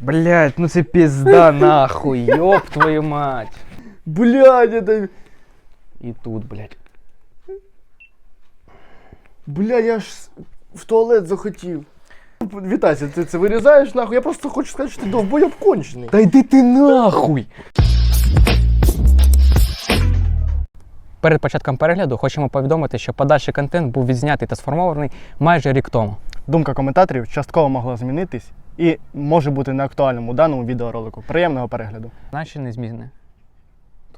Блять, ну це пізда нахуй, йоп твою мать. Блядь, это... І тут, блять. Бля, я ж в туалет захотів. Вітайся, ти це вирізаєш нахуй? Я просто хочу сказати, що ти довбойоб кончений. Та йди ти нахуй. Перед початком перегляду хочемо повідомити, що подальший контент був відзнятий та сформований майже рік тому. Думка коментаторів частково могла змінитись і може бути неактуальним у даному відеоролику. Приємного перегляду. Наші незмінне.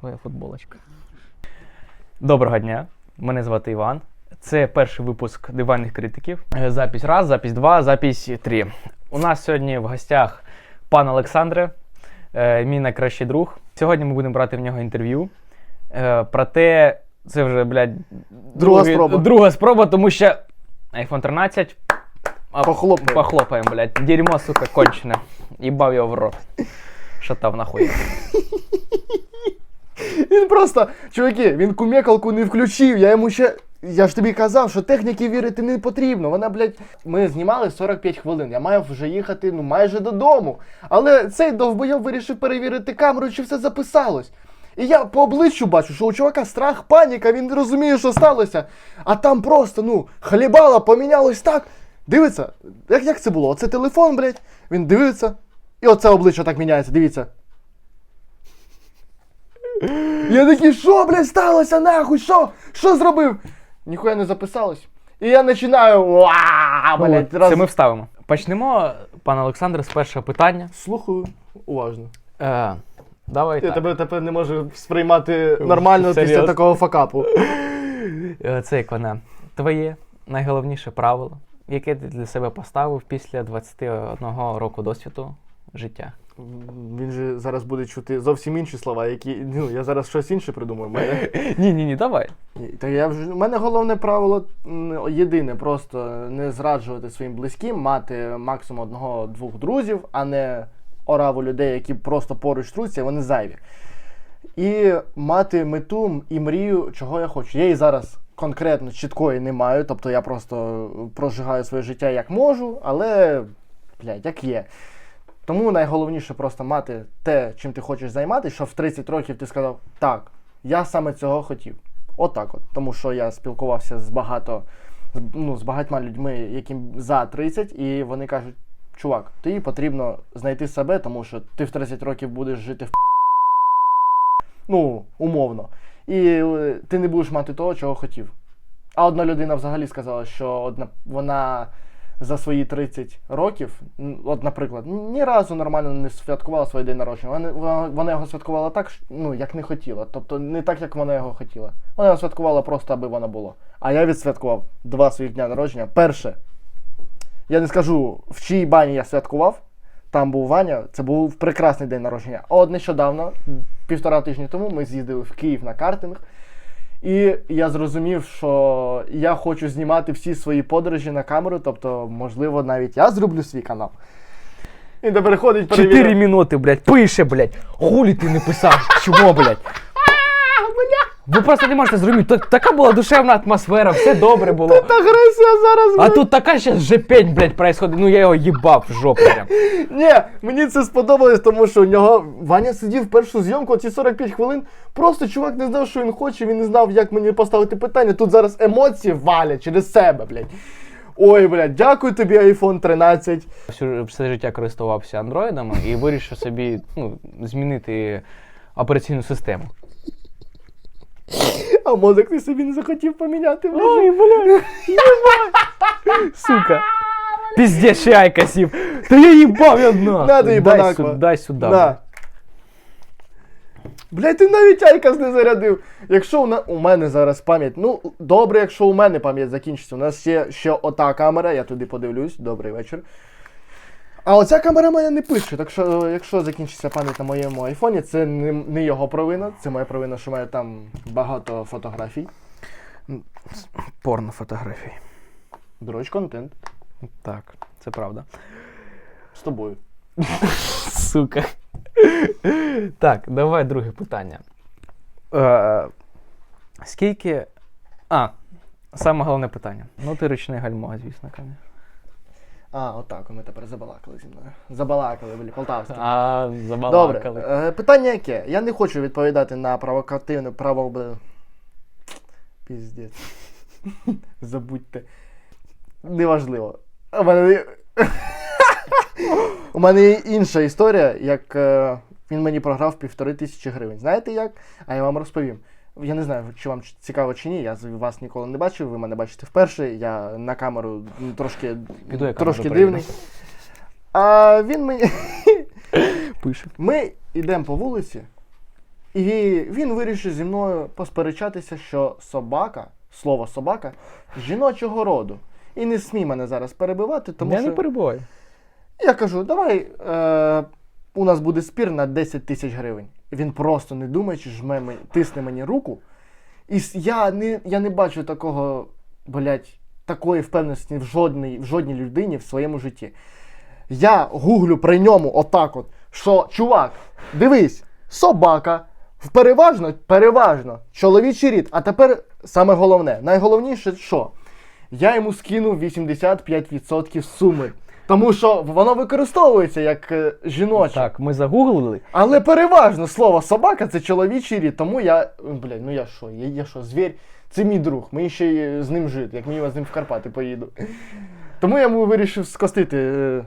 Твоя футболочка. Доброго дня. Мене звати Іван. Це перший випуск диванних критиків. Е, Запись раз, запись два, запись три. У нас сьогодні в гостях пан Олександре, е, мій найкращий друг. Сьогодні ми будемо брати в нього інтерв'ю. Е, Проте це вже, блядь, Друга другий- спроба. Друга спроба, тому що iPhone 13. А, Похлопаємо. Похлопаємо, блядь. Дерьмо, сука, кончене. Їбав його в рот. Шатав нахуй. Він просто, чуваки, він кумекалку не включив. Я йому ще. Я ж тобі казав, що техніки вірити не потрібно. Вона, блядь, ми знімали 45 хвилин. Я маю вже їхати ну майже додому. Але цей довбойов вирішив перевірити камеру, чи все записалось. І я по обличчю бачу, що у чувака страх, паніка, він не розуміє, що сталося. А там просто, ну, хлібало помінялось так. Дивиться, як, як це було? Оце телефон, блядь, він дивиться. І оце обличчя так міняється, дивіться. Я такий, що, блядь, сталося нахуй? Що? Що зробив? Ніхуя не записалось. І я починаю. «Уа!» блядь, раз... Це ми вставимо. Почнемо, пан Олександр, з першого питання. Слухаю уважно. Е, давай Я так. тебе тепер не можу сприймати нормально після такого факапу. Е, Це як вона. Твоє найголовніше правило, яке ти для себе поставив після 21 року досвіду життя. Він же зараз буде чути зовсім інші слова, які. Ну, я зараз щось інше придумаю. Мене... Ні, ні, ні, давай. Ні, Та я вже у мене головне правило єдине, просто не зраджувати своїм близьким, мати максимум одного-двох друзів, а не ораву людей, які просто поруч труться, вони зайві. І мати мету і мрію, чого я хочу. Я її зараз конкретно чіткої не маю, тобто я просто прожигаю своє життя як можу, але блядь, як є. Тому найголовніше просто мати те, чим ти хочеш займатися, що в 30 років ти сказав, так, я саме цього хотів. Отак от. Тому що я спілкувався з багато, ну, з багатьма людьми, яким за 30, і вони кажуть, чувак, тобі потрібно знайти себе, тому що ти в 30 років будеш жити в ну, умовно. І е, ти не будеш мати того, чого хотів. А одна людина взагалі сказала, що одна, вона за свої 30 років, от, наприклад, ні разу нормально не святкувала свій день народження. Вона, вона, його святкувала так, ну, як не хотіла. Тобто не так, як вона його хотіла. Вона його святкувала просто, аби воно було. А я відсвяткував два своїх дня народження. Перше, я не скажу, в чиїй бані я святкував. Там був Ваня, це був прекрасний день народження. От нещодавно, півтора тижні тому, ми з'їздили в Київ на картинг. І я зрозумів, що я хочу знімати всі свої подорожі на камеру, тобто, можливо, навіть я зроблю свій канал. І тепер ходить Чотири перевіряє. минути, блядь, пише, блядь. Хулі ти не писав? Чому, блядь? Ви просто не можете зрозуміти. та- Така була душевна атмосфера, все добре було. Агресія зараз. А тут така щас жепень, блядь, происходит. Ну я його їбав в жопу прям. Ні, мені це сподобалось, тому що у нього Ваня сидів першу зйомку, ці 45 хвилин. Просто чувак не знав, що він хоче, він не знав, як мені поставити питання. Тут зараз емоції валять через себе, блядь. Ой, блядь, дякую тобі, iPhone 13. Всю- Все життя користувався андроїдами і вирішив собі ну, змінити операційну систему. А мозок ти собі не захотів поміняти. Ой, блядь. Сука. Піздець, ще айка сів. Та я їбав я дай сюди, дай сюди. На. Блядь, ти навіть Айкас не зарядив. Якщо у, на... у мене зараз пам'ять, ну добре, якщо у мене пам'ять закінчиться. У нас є ще ота камера, я туди подивлюсь. Добрий вечір. А оця камера моя не пише, так що якщо закінчиться пам'ять на моєму айфоні, це не, не його провина, це моя провина, що в мене там багато фотографій. Порно фотографії. Дорож контент Так, це правда. з тобою. Сука. Так, давай друге питання. Е, скільки. А, саме головне питання. Ну, ти ручне гальмо, звісно, конечно. А, отак, ми тепер забалакали зі мною. Забалакали, блі, полтавські. А, Добре. забалакали. Е, питання яке? Я не хочу відповідати на провокативне право. Піздець. Забудьте. Неважливо. У мене... У мене інша історія, як е, він мені програв півтори тисячі гривень. Знаєте як? А я вам розповім. Я не знаю, чи вам цікаво чи ні. Я вас ніколи не бачив, ви мене бачите вперше. Я на камеру трошки, Піду я камеру трошки дивний. А він мені. Пише. Ми йдемо по вулиці, і він вирішив зі мною посперечатися, що собака, слово собака, жіночого роду. І не смій мене зараз перебивати, тому я що не перебуваю. я кажу, давай е, у нас буде спір на 10 тисяч гривень. Він просто не думаючи, жме мені, тисне мені руку. І я не, я не бачу такого, блядь, такої впевненості в жодній, в жодній людині в своєму житті. Я гуглю при ньому отак от, що чувак, дивись, собака, переважно, переважно, чоловічий рід. А тепер саме головне, найголовніше, що я йому скинув 85% суми. Тому що воно використовується як е, жіноче. Так, ми загуглили. Але переважно слово собака це чоловічий рід. Тому я. Блядь, ну я що? Я, я що, звір? Це мій друг. Ми ще й з ним жити, як мінімум з ним в Карпати поїду. Тому я йому вирішив скостити е,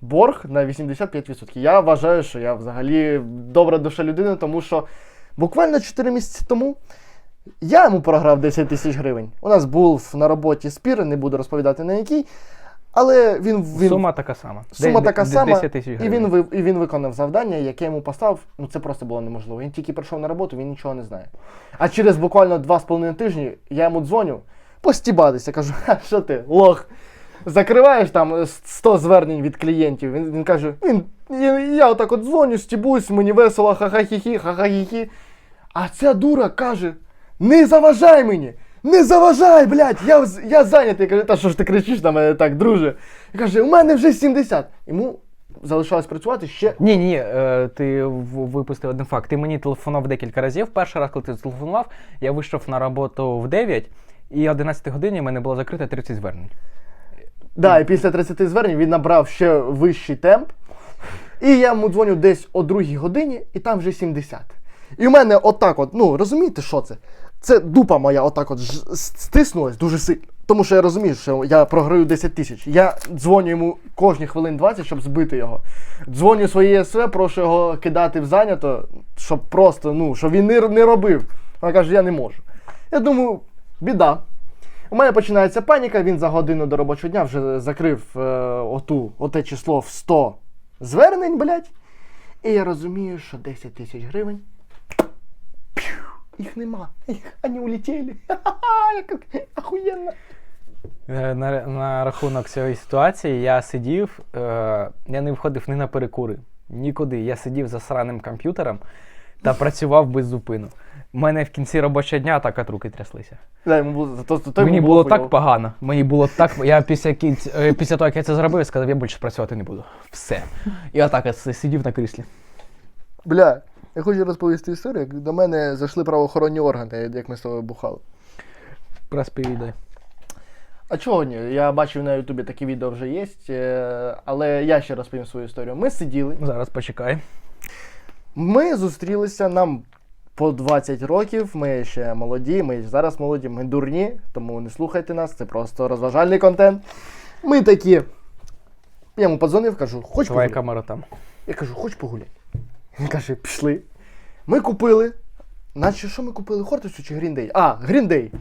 борг на 85%. Я вважаю, що я взагалі добра душа людини, тому що буквально 4 місяці тому я йому програв 10 тисяч гривень. У нас був на роботі спір, не буду розповідати на який. Але він, він Сума така сама. Сума така сама, і він, і він виконав завдання, яке йому поставив. Ну це просто було неможливо. Він тільки прийшов на роботу, він нічого не знає. А через буквально два з половиною тижні я йому дзвоню, постібатися. Кажу, «Ха, що ти, лох? Закриваєш там 100 звернень від клієнтів. Він, він каже: він, я, я отак от дзвоню, стібусь, мені весело, ха-ха-хі-хі, ха-ха-хі-хі. А ця дура каже: не заважай мені! Не заважай, блядь, я, я зайнятий. Каже, та що ж ти кричиш на мене так, друже? І каже, у мене вже 70. Йому залишалось працювати ще. Ні, ні, е, ти випустив один факт. Ти мені телефонував декілька разів. Перший раз, коли ти телефонував, я вийшов на роботу в 9, і о 11 годині в мене було закрито 30 звернень. Да, і після 30 звернень він набрав ще вищий темп. І я йому дзвоню десь о другій годині, і там вже 70. І в мене отак от, ну розумієте, що це? Це дупа моя отак от стиснулась дуже сильно. Тому що я розумію, що я програю 10 тисяч. Я дзвоню йому кожні хвилин 20, щоб збити його. Дзвоню своїй СВ, прошу його кидати в зайнято, щоб просто, ну, щоб він не, не робив. Вона каже, я не можу. Я думаю, біда. У мене починається паніка, він за годину до робочого дня вже закрив е, оту, оте число в 100 звернень, блядь. І я розумію, що 10 тисяч гривень. Їх нема. Їх вони улетіли. Ха-ха, як охуєнно. Е, На, на рахунок цієї ситуації я сидів, е, я не виходив ні на перекури, нікуди. Я сидів за сраним комп'ютером та працював без зупину. У мене в кінці робочого дня так от руки тряслися. Да, йому було, то, то, то Мені йому було так погано. Мені було так. Я після кінць, е, після того, як я це зробив, я сказав, я більше працювати не буду. Все. І отак от сидів на кріслі. Бля, я хочу розповісти історію, як до мене зайшли правоохоронні органи, як ми з тобою бухали. Розповідай. А чого ні? Я бачив на Ютубі такі відео вже є, е, але я ще розповім свою історію. Ми сиділи, Зараз почекай. Ми зустрілися нам по 20 років. Ми ще молоді, ми зараз молоді, ми дурні, тому не слухайте нас, це просто розважальний контент. Ми такі. Я йому подзвонив, кажу, хоч Твоя погуляй. камера там. Я кажу, хоч погуляй. Він каже, пішли. Ми купили. Наче що ми купили? Хортицю чи Гріндей? А, Гріндей.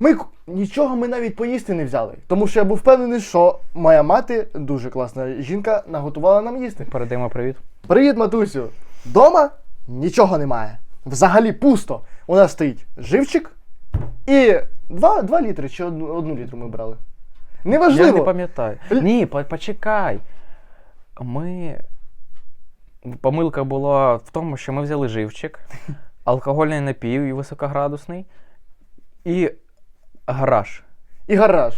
Ми нічого ми навіть поїсти не взяли. Тому що я був впевнений, що моя мати, дуже класна жінка, наготувала нам їсти. Передаємо привіт. Привіт, матусю! Дома нічого немає. Взагалі пусто. У нас стоїть живчик і 2, 2 літри чи одну, одну літру ми брали. Неважливо. Я не пам'ятаю. Л- Ні, почекай. Ми. Помилка була в тому, що ми взяли живчик, алкогольний напій і високоградусний, і гараж. І гараж.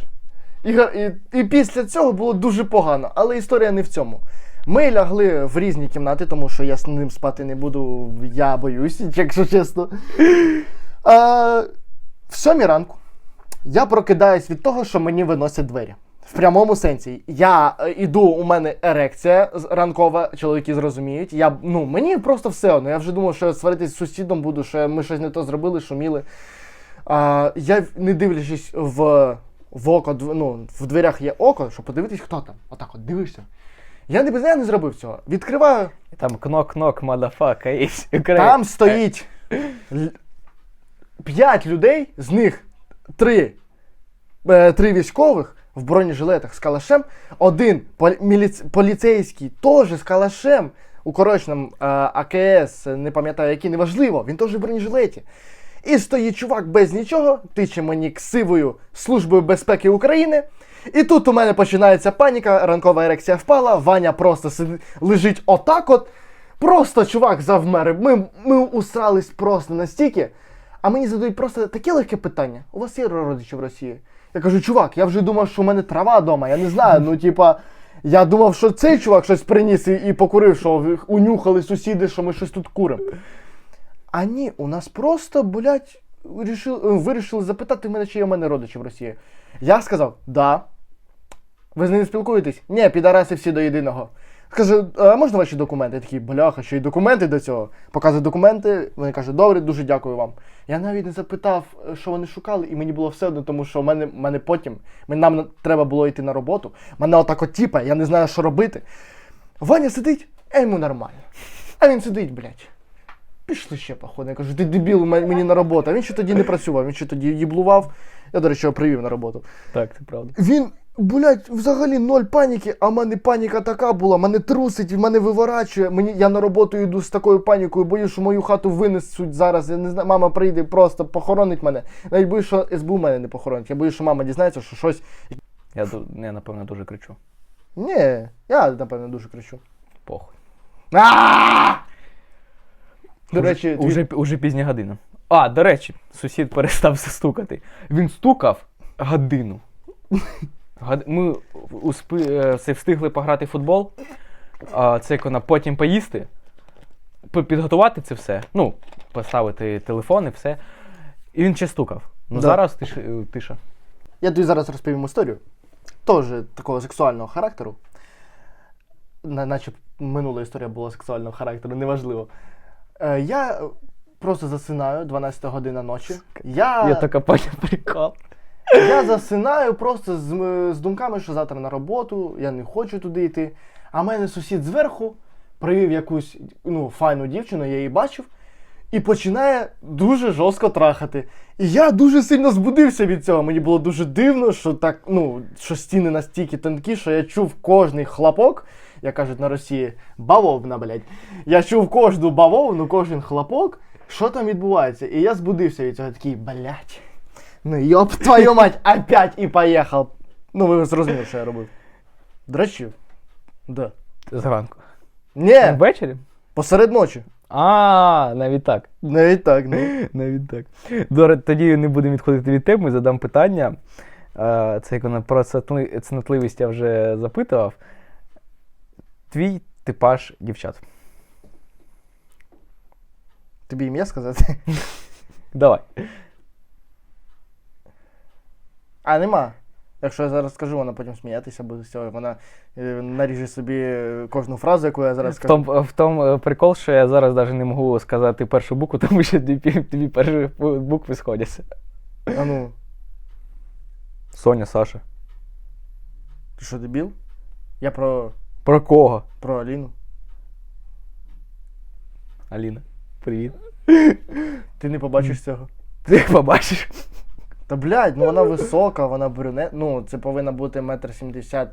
І, і, і після цього було дуже погано, але історія не в цьому. Ми лягли в різні кімнати, тому що я з ним спати не буду, я боюсь, якщо чесно. А, в сьомій ранку я прокидаюсь від того, що мені виносять двері. В прямому сенсі. Я е, іду, у мене ерекція ранкова, чоловіки зрозуміють. Я, ну, мені просто все одно. Я вже думав, що сваритись з сусідом буду, що ми щось не то зробили, шуміли. А, я, не дивлячись в, в око, ну, в дверях є око, щоб подивитись, хто там. Отак от дивишся. Я не, я не зробив цього. Відкриваю, Там кнок-кнок, мадафака, і там стоїть п'ять людей, з них три, е, три військових в бронежилетах з калашем, один полі- поліцейський теж з калашем, укороченим е, АКС, не пам'ятаю який, неважливо, він теж в бронежилеті. І стоїть чувак без нічого, тиче мені ксивою Службою безпеки України. І тут у мене починається паніка, ранкова ерекція впала, Ваня просто сиди, лежить отак от. Просто чувак завмер. Ми, ми усрались просто настільки. А мені задають просто таке легке питання. У вас є родичі в Росії? Я кажу, чувак, я вже думав, що в мене трава вдома, я не знаю. Ну, типа, я думав, що цей чувак щось приніс і, покурив, що унюхали сусіди, що ми щось тут куримо. А ні, у нас просто, блядь, вирішили, вирішили запитати мене, чи є в мене родичі в Росії. Я сказав, да. Ви з ними спілкуєтесь? Ні, підараси всі до єдиного. Скажу, а можна ваші документи? Я такий, бляха, що й документи до цього. Показую документи. Вони кажуть, добре, дуже дякую вам. Я навіть не запитав, що вони шукали, і мені було все одно, тому що в мене, мене потім, мен- нам треба було йти на роботу. Мене отак от тіпа, я не знаю, що робити. Ваня сидить, а йому нормально. А він сидить, блядь. Пішли ще, походу. Я кажу, ти дебіл, мені на роботу. А він ще тоді не працював, він ще тоді їблував. Я, до речі, його привів на роботу. Так, це правда. Він, блядь, взагалі ноль паніки, а в мене паніка така була, мене трусить, мене виворачує. Мені, я на роботу йду з такою панікою, боюсь, що мою хату винесуть зараз. Я не знаю, мама прийде, просто похоронить мене. Навіть боюсь, що СБУ мене не похоронить. Я боюсь, що мама дізнається, що щось. Я, я напевно, дуже кричу. Ні, я, напевно, дуже кричу. Похуй. До речі, уже, уже пізня година. А, до речі, сусід перестав стукати. Він стукав годину. Ми успи... е, встигли пограти в футбол, а це як вона потім поїсти, підготувати це все. Ну, поставити телефон і все. І він ще стукав. Ну Да. зараз тиша. тиша. Я тобі зараз розповім історію. Теж такого сексуального характеру. На- Наче минула історія була сексуального характеру, неважливо. Е, я просто засинаю 12 година ночі. Я, Я така поняв прикол. Я засинаю просто з, з думками, що завтра на роботу, я не хочу туди йти. А мене сусід зверху привів якусь ну, файну дівчину, я її бачив, і починає дуже жорстко трахати. І я дуже сильно збудився від цього. Мені було дуже дивно, що так, ну, що стіни настільки тонкі, що я чув кожний хлопок, як кажуть на Росії, бавовна, блядь. Я чув кожну бавовну, кожен хлопок, що там відбувається. І я збудився від цього такий, блядь. Ну йоп твою мать, опять і поїхав. Ну, ви зрозуміли, що я робив. Речі, да. Зранку. Ні, Ввечері? посеред ночі. А, навіть так. Навіть так, ну. Навіть так. Добре, тоді не будемо відходити від теми, задам питання. Е, Це як воно про цнотли- цнотливість я вже запитував. Твій типаж дівчат. Тобі ім'я сказати? Давай. А, нема. Якщо я зараз скажу, вона потім сміятися буде з цього. Вона е, наріже собі е, кожну фразу, яку я зараз В тому в том е, прикол, що я зараз навіть не можу сказати першу букву, тому що пі- перші букви сходяться. А ну, Соня, Саша. ти що, дебіл? Я про, Про кого? про Аліну. Аліна. Привіт. Ти не побачиш цього. Ти побачиш. Та блядь, ну вона висока, вона брюнет. Ну, це повинна бути метр сімдесят.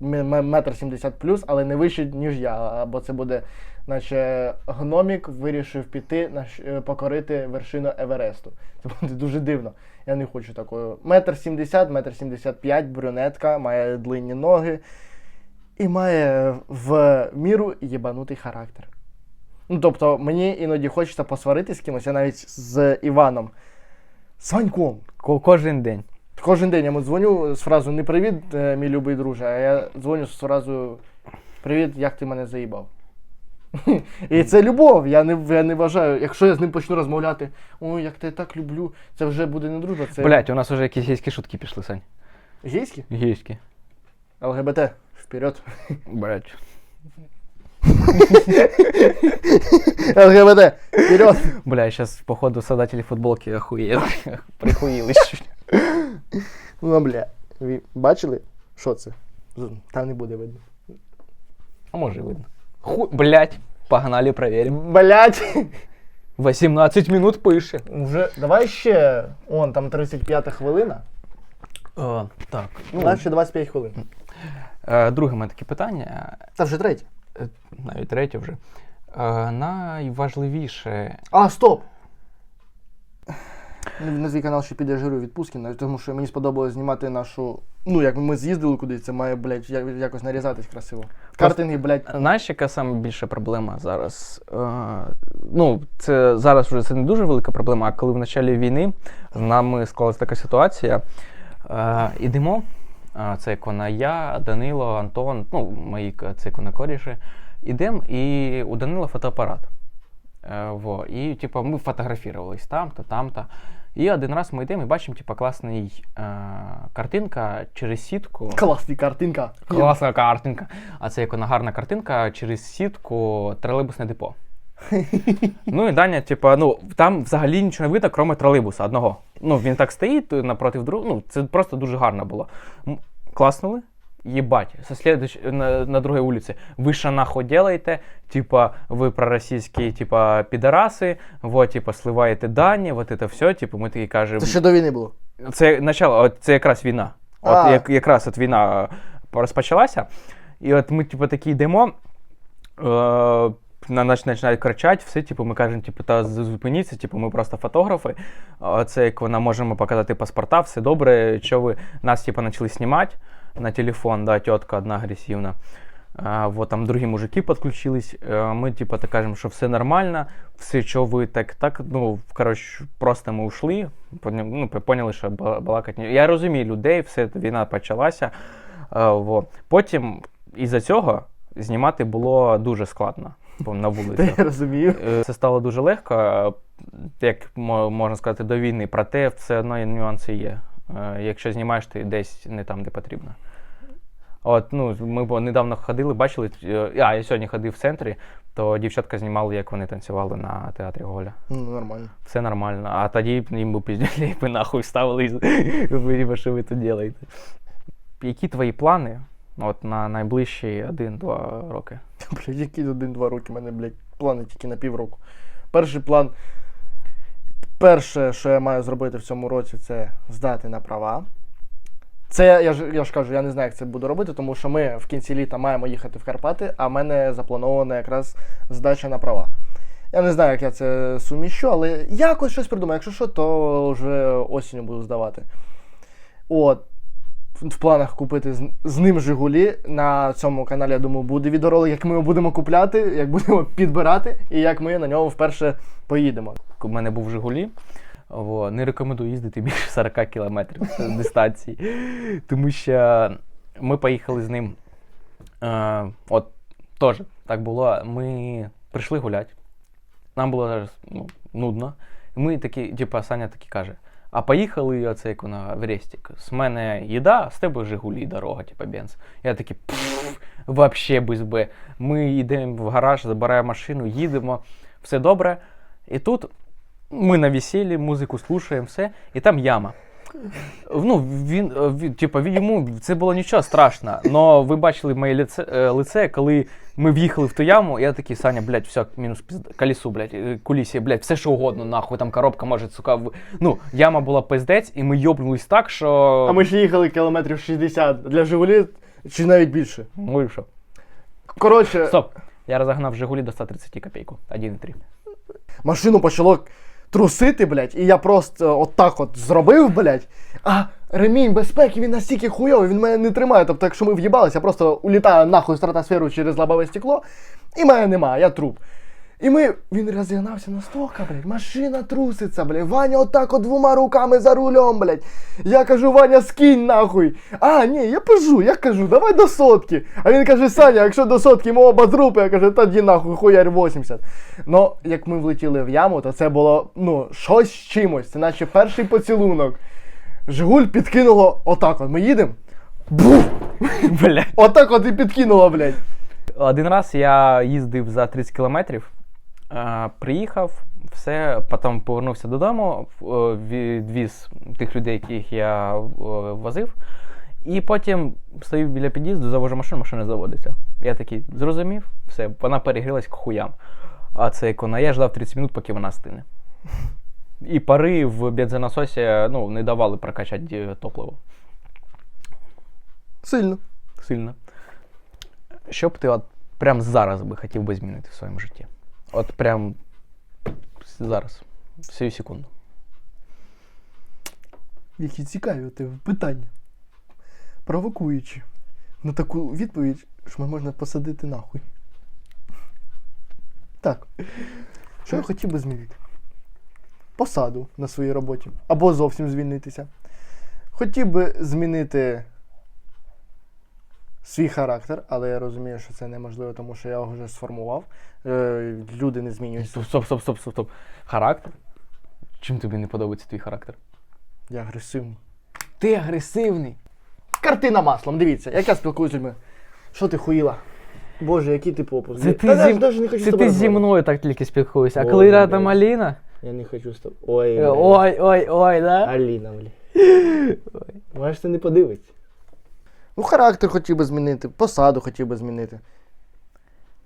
Метр сімдесят плюс, але не вище, ніж я. Або це буде, наче гномік вирішив піти е, покорити вершину Евересту. Це буде дуже дивно. Я не хочу такою. Метр сімдесят, метр сімдесят п'ять, брюнетка, має длинні ноги і має в міру єбанутий характер. Ну, тобто, мені іноді хочеться посварити з кимось, я навіть з Іваном. З Ваньком. Ко- Кожен день. Кожен день я йому дзвоню з фразою не привіт, е, мій любий друже, а я дзвоню з фразою Привіт, як ти мене заїбав. І це любов. Я не, я не вважаю. Якщо я з ним почну розмовляти, ой, як ти так люблю, це вже буде не дружба, це. Блять, у нас вже якісь гейські шутки пішли, Сань. Гейські? Гейські. ЛГБТ. Вперед. Блять. ЛГБТ. Вперед. Бля, сейчас, походу, создатели футболки охуели. Прихуїли. Ну, бля. Ви бачили? Що це? Там не буде видно. А може видно. Ху... Блять. Погнали, проверим. Блять. 18 минут пише. Вже давай ще. Он там 35 хвилина. О, так. Ну, ще 25 хвилин. Е, друге мене таке питання, Та вже третє. Навіть третє вже. Е, найважливіше. А, стоп! На твій канал ще піде жиру відпустки, тому що мені сподобалось знімати нашу. Ну, як ми з'їздили кудись, це має, блядь, якось нарізатись красиво. Картинги, блядь. Знаєш, яка саме більша проблема зараз? Е, ну, це зараз вже це не дуже велика проблема, а коли в началі війни з нами склалася така ситуація. Е, ідемо. Це як я, Данило, Антон, ну, мої це як. Ідемо, і у Данила фотоапарат. Е, во, і типу, ми фотографувались там-то, там-то. І один раз ми йдемо і бачимо, типу, класний е, картинка через сітку. Класна картинка. Класна картинка. А це як вона гарна картинка через сітку тролейбусне депо. ну і Даня, типа, ну там взагалі нічого не видно, крім тролейбуса одного. Ну, він так стоїть напроти другого. Ну, це просто дуже гарно було. Класнули. Єбать, со следующ... на, на другій вулиці. Ви що нахуй делаєте? Типа, ви проросійські, типа, підараси, вот, типа, сливаєте дані, вот это все, типу, ми такі кажемо. Це ще до війни було. Це начало, от це якраз війна. От А. як, якраз от війна е, розпочалася. І от ми, типу, такі йдемо. Е, на нас починають кричати, все, типу, ми кажемо, типу, та зупиніться, типу, ми просто фотографи. Це як вона можемо показати паспорта, все добре. Що ви нас, типу, почали знімати на телефон, да, тітка одна агресивна. А, вот там другі мужики підключились. Ми, типу, так кажемо, що все нормально, все, що ви так, так, ну, коротше, просто ми ушли, ну, поняли, що бала- балакать. Я розумію людей, все, війна почалася. Е, во. Потім із-за цього знімати було дуже складно на Та вулиці. я розумію. Е, Це стало дуже легко, як можна сказати, до війни. Проте все одно нюанси є. Е, Якщо знімаєш ти десь не там, де потрібно. От, ну, ми недавно ходили, бачили. е, А, я сьогодні ходив в центрі, то дівчатка знімали, як вони танцювали на театрі Голя. Ну, нормально. Все нормально. А тоді їм би пізділі би нахуй ставили, і що ви тут робите. Які твої плани от, на найближчі один-два роки? Блядь, які один-два роки, У мене, блядь, плани тільки на півроку. Перший план. Перше, що я маю зробити в цьому році, це здати на права. Це я ж я ж кажу, я не знаю, як це буду робити, тому що ми в кінці літа маємо їхати в Карпати, а в мене запланована якраз здача на права. Я не знаю, як я це суміщу, але якось щось придумаю. Якщо що, то вже осінню буду здавати. От. В планах купити з, з ним Жигулі. На цьому каналі, я думаю, буде відеоролик, як ми його будемо купляти, як будемо підбирати, і як ми на нього вперше поїдемо. У мене був Жигулі. Во, не рекомендую їздити більше 40 кілометрів дистанції. Тому що ми поїхали з ним. Е, от теж так було. Ми прийшли гуляти. Нам було ну, нудно. Ми такі, типа, Саня такий каже: а поїхали оце як вона в Рестік. З мене їда, а з тебе Жигулі, дорога, типа бенз. Я такий вообще без Б. Ми йдемо в гараж, забираємо машину, їдемо, все добре. І тут ми на весіллі, музику слухаємо, все, і там яма. Ну, він, е, він, типу, він- йому це було нічого страшного. Але ви бачили моє лице, е, лице, коли ми в'їхали в ту яму, я такий, Саня, блядь, все, мінус пізда, колесу, блядь, е, кулісі, блядь, все що угодно, нахуй, там коробка може, сука. в- Ну, яма була пиздець, і ми йобнулись так, що. А ми ж їхали кілометрів 60 для Жигулі, чи навіть більше. Ну і що? Коротше, Стоп. Я розогнав Жигулі до 130 копійку. 1,3. машину почало трусити, блядь, і я просто отак от зробив, блядь. А ремінь безпеки він настільки хуйовий, він мене не тримає. Тобто, якщо ми в'їбалися, я просто улітаю нахуй в стратосферу через лобове стекло, і мене немає, я труп. І ми. Він розігнався настільки, блядь, машина труситься, блядь. Ваня отак от двома руками за рулем, блядь. Я кажу, Ваня, скинь нахуй. А, ні, я пижу, я кажу, давай до сотки. А він каже, Саня, якщо до сотки ми оба трупи, я кажу, тоді нахуй, хуярь 80. Ну, як ми влетіли в яму, то це було, ну, щось з чимось. Це наче перший поцілунок. Жигуль підкинуло отак от. Ми їдемо. Бух! Блядь. Отак от і підкинуло, блядь. Один раз я їздив за 30 кілометрів, приїхав, все, потім повернувся додому, е, відвіз тих людей, яких я е, возив. І потім стою біля під'їзду, завожу машину, машина заводиться. Я такий зрозумів, все, вона перегрілась к хуям. А це ікона. Я ждав 30 минут, поки вона стине. І пари в бензонасосі ну, не давали прокачати е, топливо Сильно. сильно. Що б ти от прям зараз би хотів би змінити в своєму житті? От прям зараз, всю секунду. Які цікаві тебе питання. Провокуючи. На таку відповідь, що мене можна посадити нахуй. Так. Що я хотів би змінити? Посаду на своїй роботі. Або зовсім звільнитися. Хотів би змінити свій характер, але я розумію, що це неможливо, тому що я його вже сформував. Е, люди не змінюються. Стоп, стоп, стоп, стоп, стоп, стоп. Характер? Чим тобі не подобається твій характер? Я агресивний. Ти агресивний. Картина маслом, дивіться, як я спілкуюся з людьми. Що ти хуїла? Боже, який ти попус. Це ти, зі, навіть не хочу це ти зі мною так тільки спілкуєшся. А коли рядом блядь. Аліна? Я не хочу з тобою. Ой, Ой, ой, ой, да? Аліна, бля. Може, це не подивиться. Ну, характер хотів би змінити, посаду хотів би змінити.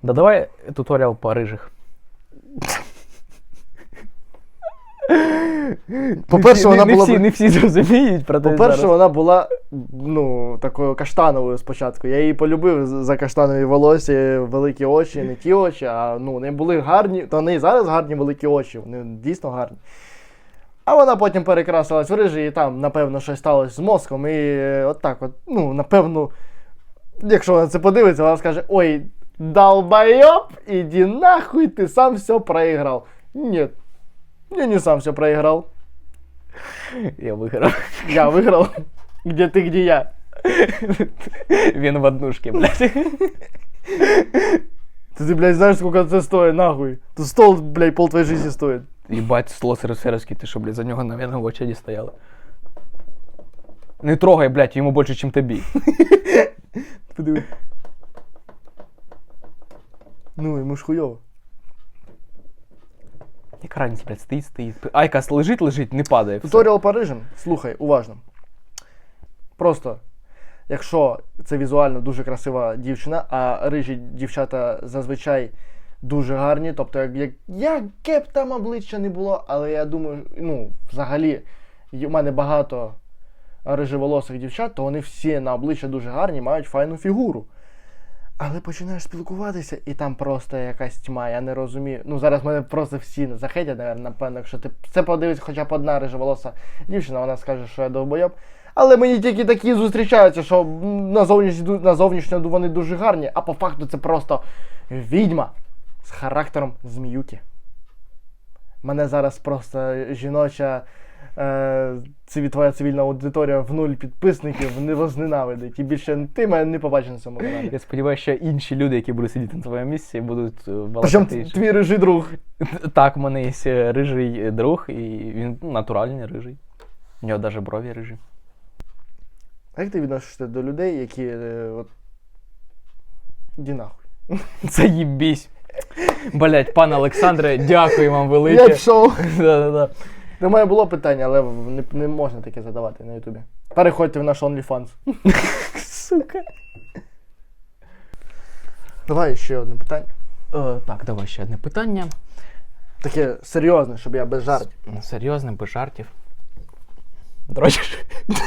Да давай туторіал по рижих. По-перше, Не- вона не, була всі, б- не всі зрозуміють про те По-перше, зараз. вона була ну, такою каштановою спочатку. Я її полюбив з- за каштанові волосся, великі очі, не ті очі, а ну, вони були гарні, то вони і зараз гарні великі очі, вони дійсно гарні. А вона потім перекрасилась в рижі, і там, напевно, щось сталося з мозком. І е, от так от, ну, напевно, якщо вона це подивиться, вона скаже: Ой, долбойоб, іди нахуй, ти сам все проіграв. Ні, я не сам все проіграв. Я виграв. Я виграв. Где ти, где я? Він в однушці, блядь. Ты, ты, блядь, знаешь, сколько это стоит, нахуй? Тут стол, блядь, пол твоей жизни стоит. Єбать, стол сервський, ти що, блядь, за нього, наверное, в очереді стояли. Не трогай, блядь, йому більше, ніж тобі. Подиви. Ну, йому ж хуйово. Яка разниця, блядь, стоїть, стоїть. Айка лежить, лежить, не падає. Все. Туторіал по рижим, слухай, уважно. Просто, якщо це візуально дуже красива дівчина, а рижі дівчата зазвичай дуже гарні, тобто, як, як, яке б там обличчя не було, але я думаю, ну, взагалі, у мене багато рижеволосих дівчат, то вони всі на обличчя дуже гарні, мають файну фігуру. Але починаєш спілкуватися, і там просто якась тьма, я не розумію. Ну зараз мене просто всі захетять, напевно, якщо ти це подивиться хоча б одна рижеволоса дівчина, вона скаже, що я довбойоб. Але мені тільки такі зустрічаються, що на зовнішню, на зовнішньо вони дуже гарні, а по факту це просто відьма з характером зміюки. Мене зараз просто жіноча е, твоя цивільна аудиторія в нуль підписників не возненавидить. І більше ти мене не побачиш на цьому каналі. Я сподіваюся, що інші люди, які будуть сидіти на твоєму місці, будуть е, Причому твій рижий друг. Так, у мене є е, рижий друг, і він натуральний рижий. У нього навіть брові рижі. А як ти відносишся до людей, які е, от. Іди нахуй. Заїбісь. Блять, пане Олександре, дякую вам Я велике. пішов. Да-да-да. До мене було питання, але не, не можна таке задавати на Ютубі. Переходьте в наш OnlyFans. Сука. Давай ще одне питання. Е, так, давай ще одне питання. Таке серйозне, щоб я без жартів. Ну, Серйозне, без жартів. Дрочиш?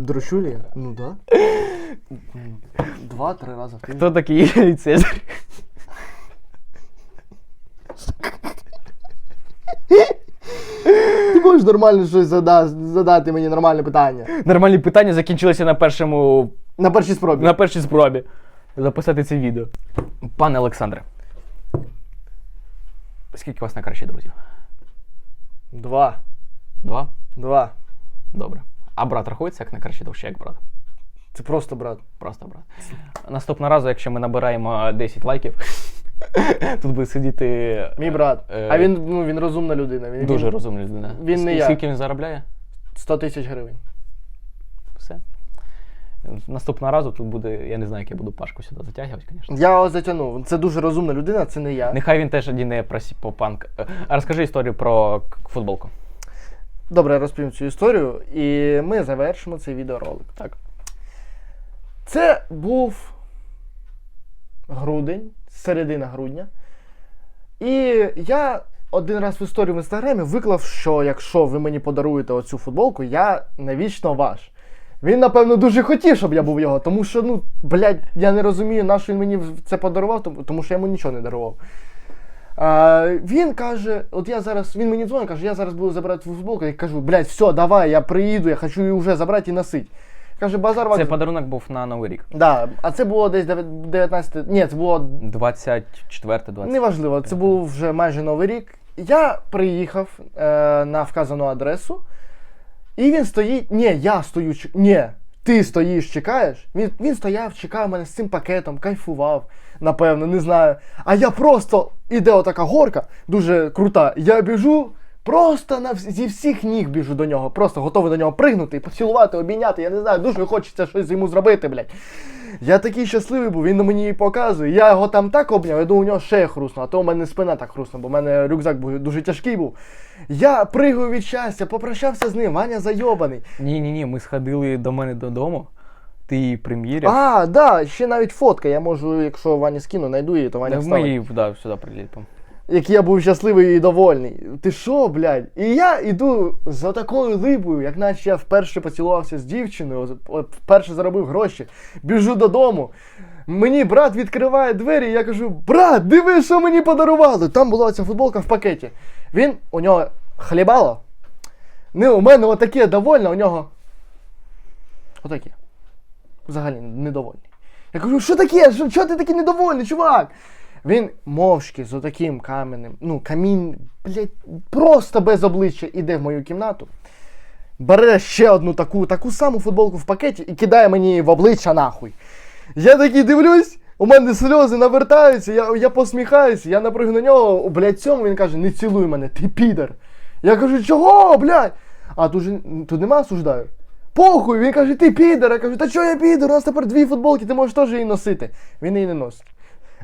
Дрочу ли я? Ну да. Два-три рази в тиждень. Хто такий Юлій Цезарь? Ти можеш нормально щось зада- задати мені нормальне питання. Нормальні питання закінчилися на першому На першій спробі. на першій спробі записати це відео. Пане Олександре. Скільки у вас найкращих друзів? Два. Два? Два. Добре. А брат рахується як найкращий друг, чи як брат? Це просто брат. Просто брат. Наступного разу, якщо ми набираємо 10 лайків, Тут буде сидіти. Мій брат. Е, А він, ну, він розумна людина. Він, Дуже він розумна людина. він не я. Скільки він заробляє? 100 тисяч гривень. Все. Наступного разу тут буде, я не знаю, як я буду Пашку сюди затягувати, звісно. Я його затягнув. Це дуже розумна людина, це не я. Нехай він теж одіне про сіпопанк. Е, А розкажи історію про к- футболку. Добре, розповім цю історію, і ми завершимо цей відеоролик. Так. Це був грудень, середина грудня. І я один раз в історію в інстаграмі виклав, що якщо ви мені подаруєте оцю футболку, я навічно ваш. Він, напевно, дуже хотів, щоб я був його, тому що, ну, блядь, я не розумію, на що він мені це подарував, тому- тому що я йому нічого не дарував. А, він каже: от я зараз, він мені дзвонить, каже, я зараз буду забирати твою футболку. Я кажу, блядь, все, давай, я приїду, я хочу її вже забрати і носити. Каже, базар Це подарунок був на Новий рік. Да, а це було десь дев'ят- 19. Ні, це було 24 20 неважливо, це був вже майже новий рік. Я приїхав е, на вказану адресу, і він стоїть. Ні, я стою. Ні, ти стоїш, чекаєш. Він, він стояв, чекав мене з цим пакетом, кайфував, напевно, не знаю. А я просто іде отака горка, дуже крута. Я біжу. Просто на зі всіх ніг біжу до нього, просто готовий до нього пригнути і поцілувати, обійняти. Я не знаю, дуже хочеться щось йому зробити, блядь. Я такий щасливий був, він мені її показує. Я його там так обняв, я думаю, у нього шея хруснула, а то у мене спина так хруснула, бо в мене рюкзак був дуже тяжкий був. Я пригаю від щастя, попрощався з ним, Ваня зайобаний. Ні, ні, ні, ми сходили до мене додому. Ти її приміряв. А, да, ще навіть фотка. Я можу, якщо Вані скину, знайду її, то Ваня Ми вставить. її да, сюди приліпимо. Який я був щасливий і довольний. Ти що, блядь? І я іду за такою либою, як наче я вперше поцілувався з дівчиною, вперше заробив гроші, біжу додому. Мені брат відкриває двері, і я кажу: брат, диви, що мені подарували. Там була ця футболка в пакеті. Він у нього хлібало. Не, у мене отаке довольне, у нього. Отаке. Взагалі недовольний. Я кажу, що таке? Чого ти такий недовольний, чувак? Він мовчки з отаким каменем, ну, камін, блядь, просто без обличчя іде в мою кімнату, бере ще одну таку, таку саму футболку в пакеті і кидає мені в обличчя нахуй. Я такий дивлюсь, у мене сльози навертаються, я, я посміхаюся, я напрягу на нього, блядь, цьому він каже, не цілуй мене, ти підер. Я кажу, чого, блядь? А тут, же, тут нема осуждаю. Похуй, він каже, ти підер. Я кажу, та чого я підер? У нас тепер дві футболки, ти можеш теж її носити. Він її не носить.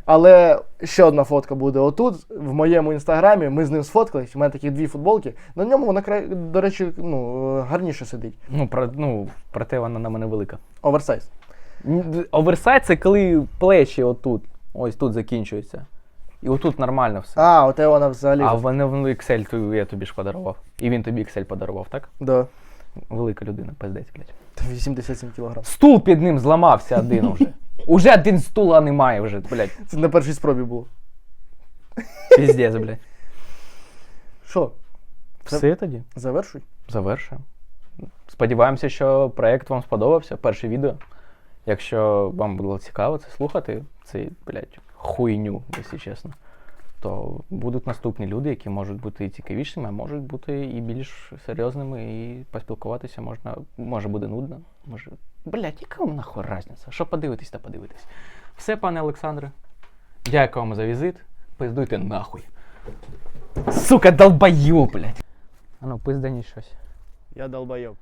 Але ще одна фотка буде отут, в моєму інстаграмі. Ми з ним сфоткались. У мене такі дві футболки. На ньому вона, до речі, ну, гарніше сидить. Ну, про, ну, проте вона на мене велика. Оверсайз. Оверсайз це коли плечі отут. Ось тут закінчуються. І отут нормально все. А, оте вона взагалі. А вони в XL то я тобі ж подарував. І він тобі XL подарував, так? Да. Велика людина, пиздець, блядь. 87 кілограм. Стул під ним зламався один уже. Уже один стула немає вже, блядь. Це на першій спробі було. Піздець, блядь. Що, Це- Все тоді. завершуй? Завершуємо. Сподіваємося, що проєкт вам сподобався, перше відео. Якщо вам було цікаво це слухати, цей, блядь, хуйню, якщо чесно, то будуть наступні люди, які можуть бути і цікавішими, а можуть бути і більш серйозними, і поспілкуватися можна, може буде нудно. Може. Блядь, яка вам нахуй разниця? Що подивитись, та подивитись. Все, пане Олександре. Дякую вам за візит. Пиздуйте нахуй. Сука, долбаю, блядь. А ну, пиздані щось. Я долбойоб.